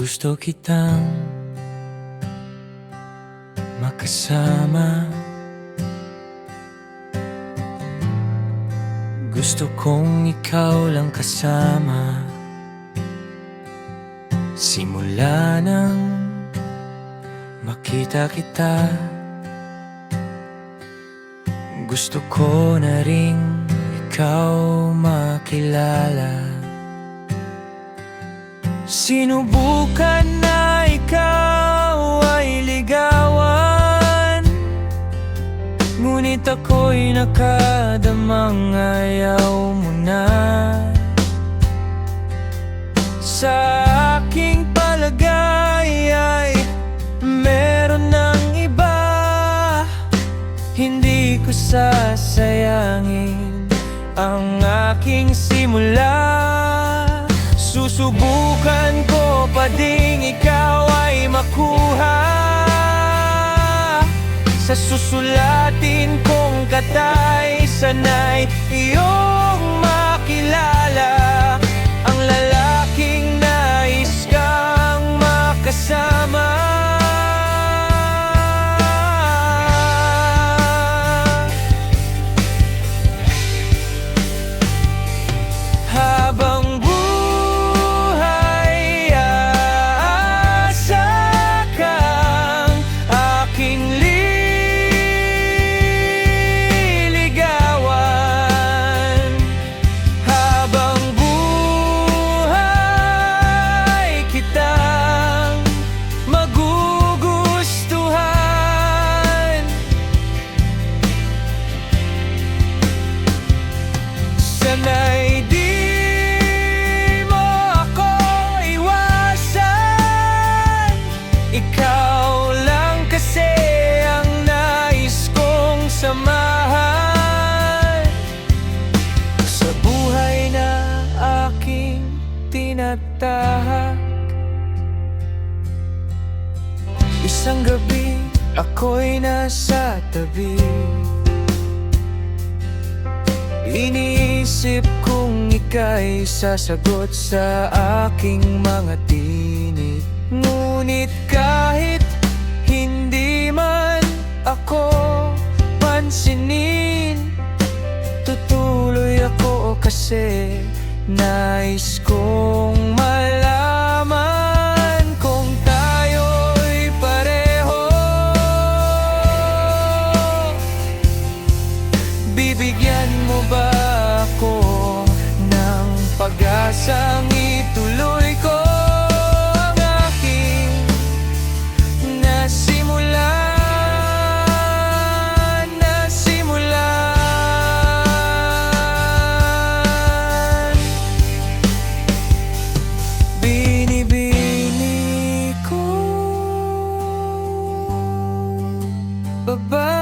Gusto kitang makasama. Gusto kong ikaw lang kasama. Simula nang makita kita. Gusto ko na rin ikaw makilala Sinubukan na ikaw ay ligawan. Ngunit ako'y nakadamang ayaw mo na. Sa aking palagay ay meron ng iba. Hindi ko sasayangin ang aking simula Susubukan ko pa ding ikaw ay makuha. Sa susulatin kong katay Sana'y iyong samahan. Sa buhay na aking tinatahak. Isang gabi ako'y nasa tabi. Iniisip kong ika'y sasagot sa aking mga tinig. Ngunit kahit nais kong malaman Kung tayo'y pareho. Bibigyan mo ba ako ng pag-asang Bye-bye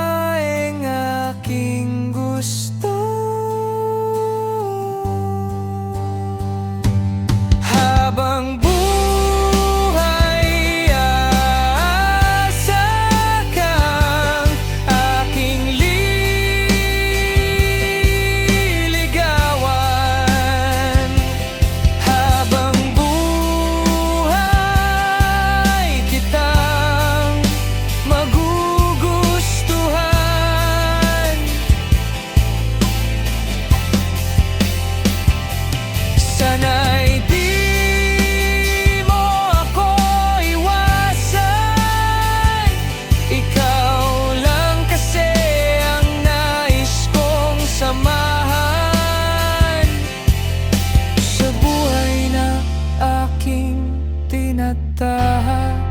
heart